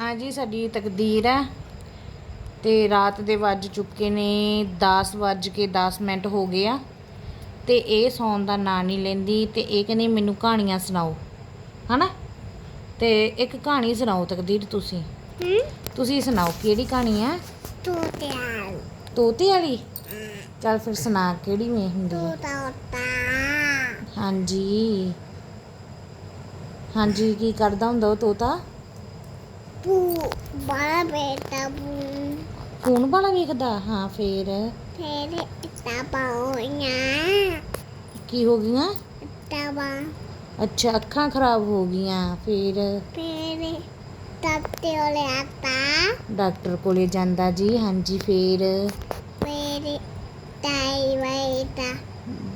ਆ ਜੀ ਸਾਡੀ ਤਕਦੀਰ ਹੈ। ਤੇ ਰਾਤ ਦੇ ਵੱਜ ਚੁੱਕੇ ਨੇ 10 ਵੱਜ ਕੇ 10 ਮਿੰਟ ਹੋ ਗਏ ਆ। ਤੇ ਇਹ ਸੌਣ ਦਾ ਨਾਂ ਨਹੀਂ ਲੈਂਦੀ ਤੇ ਇਹ ਕਹਿੰਦੀ ਮੈਨੂੰ ਕਹਾਣੀਆਂ ਸੁਣਾਓ ਹਨਾ? ਤੇ ਇੱਕ ਕਹਾਣੀ ਸੁਣਾਓ ਤਕਦੀਰ ਤੁਸੀਂ। ਹੂੰ? ਤੁਸੀਂ ਸੁਣਾਓ ਕਿਹੜੀ ਕਹਾਣੀ ਆ? ਤੋਤੇ ਆ ਤੋਤੇ ਵਾਲੀ ਚੱਲ ਫਿਰ ਸੁਣਾ ਕਿਹੜੀ ਮੇ ਹੁੰਦੀ ਹੈ ਤੋਤਾ ਤੋਤਾ ਹਾਂਜੀ। ਹਾਂਜੀ ਕੀ ਕਰਦਾ ਹੁੰਦਾ ਉਹ ਤੋਤਾ? ਪੂ ਬੜਾ ਬੇਟਾ ਪੂ ਫੋਨ ਵਾਲਾ ਵੇਖਦਾ? ਹਾਂ ਫੇਰ। ਫੇਰ ਇਤਾ ਪਾਉਣਾ ਕੀ ਹੋ ਗਈਆਂ? ਤਵਾ ਅੱਛਾ ਅੱਖਾਂ ਖਰਾਬ ਹੋ ਗਈਆਂ ਫੇਰ। ਫੇਰ ਤੱਤੇ ਵਾਲੇ ਆਤਾ। ਡਾਕਟਰ ਕੋਲੇ ਜਾਂਦਾ ਜੀ ਹਾਂਜੀ ਫੇਰ। ਫੇਰ ਤਾਈ ਵਈਤਾ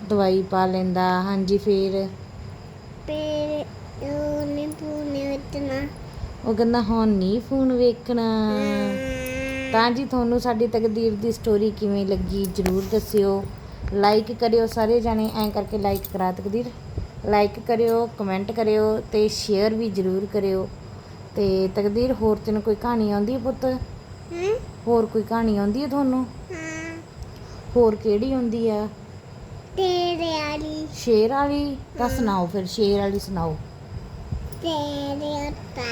ਦਵਾਈ ਪਾ ਲੈਂਦਾ ਹਾਂਜੀ ਫੇਰ। ਫੇਰ ਉਹ ਕਹਿੰਦਾ ਹੁਣ ਨਹੀਂ ਫੋਨ ਵੇਖਣਾ। ਤਾਂ ਜੀ ਤੁਹਾਨੂੰ ਸਾਡੀ ਤਕਦੀਰ ਦੀ ਸਟੋਰੀ ਕਿਵੇਂ ਲੱਗੀ ਜਰੂਰ ਦੱਸਿਓ। ਲਾਈਕ ਕਰਿਓ ਸਾਰੇ ਜਾਣੇ ਐਂ ਕਰਕੇ ਲਾਈਕ ਕਰਾ ਤਕਦੀਰ। ਲਾਈਕ ਕਰਿਓ ਕਮੈਂਟ ਕਰਿਓ ਤੇ ਸ਼ੇਅਰ ਵੀ ਜਰੂਰ ਕਰਿਓ। ਤੇ ਤਕਦੀਰ ਹੋਰ ਤੈਨੂੰ ਕੋਈ ਕਹਾਣੀ ਆਉਂਦੀ ਹੈ ਪੁੱਤ? ਹੋਰ ਕੋਈ ਕਹਾਣੀ ਆਉਂਦੀ ਹੈ ਤੁਹਾਨੂੰ? ਹੋਰ ਕਿਹੜੀ ਆਉਂਦੀ ਆ? ਤੇਰੇ ਆਲੀ ਸ਼ੇਰ ਵਾਲੀ? ਤਾਂ ਸੁਣਾਓ ਫਿਰ ਸ਼ੇਰ ਵਾਲੀ ਸੁਣਾਓ। ਤੇਰੇ ਆਤਾ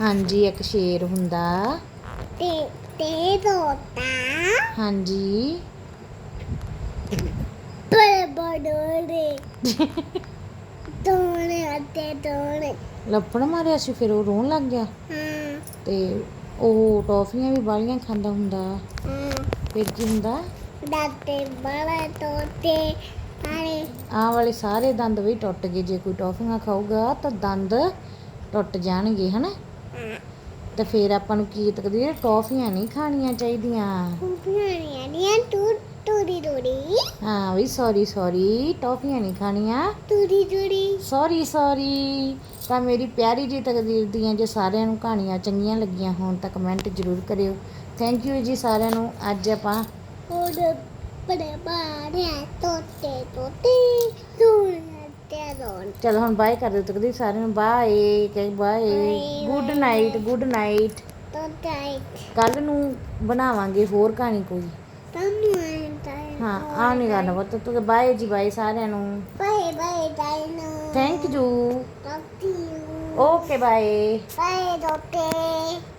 ਹਾਂਜੀ ਇੱਕ ਸ਼ੇਰ ਹੁੰਦਾ। ਤੇ ਤੇ ਤੋਤਾ ਹਾਂਜੀ। ਬੜੇ ਬੜੇ ਦੋਨੇ ਆਤੇ ਦੋਨੇ ਲੱਪੜ ਮਾਰਿਆ ਸੀ ਫਿਰ ਉਹ ਰੋਣ ਲੱਗ ਗਿਆ। ਹਾਂ। ਤੇ ਉਹ ਟੌਫੀਆਂ ਵੀ ਬਾਲੀਆਂ ਖਾਂਦਾ ਹੁੰਦਾ। ਹਾਂ। ਫਿਰ ਕੀ ਹੁੰਦਾ? ਦਾਤੇ ਬੜੇ ਤੋਤੇ ਆਰੇ ਆਹ ਵਾਲੇ ਸਾਰੇ ਦੰਦ ਵੀ ਟੁੱਟ ਗਏ। ਜੇ ਕੋਈ ਟੌਫੀਆਂ ਖਾਊਗਾ ਤਾਂ ਦੰਦ ਟੁੱਟ ਜਾਣਗੇ ਹਨਾ? ਤੇ ਫਿਰ ਆਪਾਂ ਨੂੰ ਕੀ ਤਕਦੀਰ ਟੌਫੀਆਂ ਨਹੀਂ ਖਾਣੀਆਂ ਚਾਹੀਦੀਆਂ। ਕੁਪੀਆਂ ਨਹੀਂ ਆਣੀਆਂ ਤੂੰ ਟੂਰੀ ਟੂਰੀ ਹਾਂ ਵੀ ਸੌਰੀ ਸੌਰੀ ਟੌਫੀਆਂ ਨਹੀਂ ਖਾਣੀਆਂ। ਟੂਰੀ ਟੂਰੀ ਸੌਰੀ ਸੌਰੀ ਤਾਂ ਮੇਰੀ ਪਿਆਰੀ ਜੀ ਤਕਦੀਰ ਦੀਆਂ ਜੇ ਸਾਰਿਆਂ ਨੂੰ ਕਹਾਣੀਆਂ ਚੰਗੀਆਂ ਲੱਗੀਆਂ ਹੋਣ ਤਾਂ ਕਮੈਂਟ ਜ਼ਰੂਰ ਕਰਿਓ। ਥੈਂਕ ਯੂ ਜੀ ਸਾਰਿਆਂ ਨੂੰ ਅੱਜ ਆਪਾਂ ਬੜੇ ਬਾਰੇ ਤੋਤੇ ਤੋਤੇ ਦੋਨੇ ਚਲੋ ਹੁਣ ਬਾਏ ਕਰ ਦਿਓ ਤਕਦੀਰ ਸਾਰਿਆਂ ਨੂੰ ਬਾਏ ਕਹੇ bye good night good night ਕੱਲ ਨੂੰ ਬਣਾਵਾਂਗੇ ਹੋਰ ਕਹਾਣੀ ਕੋਈ। ਹਾਂ ਆ ਨਹੀਂ ਕਰਨਾ ਪੁੱਤ ਤੂੰ ਬਾਏ ਜੀ ਬਾਏ ਸਾਰਿਆਂ ਨੂੰ। Bye bye dino thank you to you. Okay bye. Bye, Dote.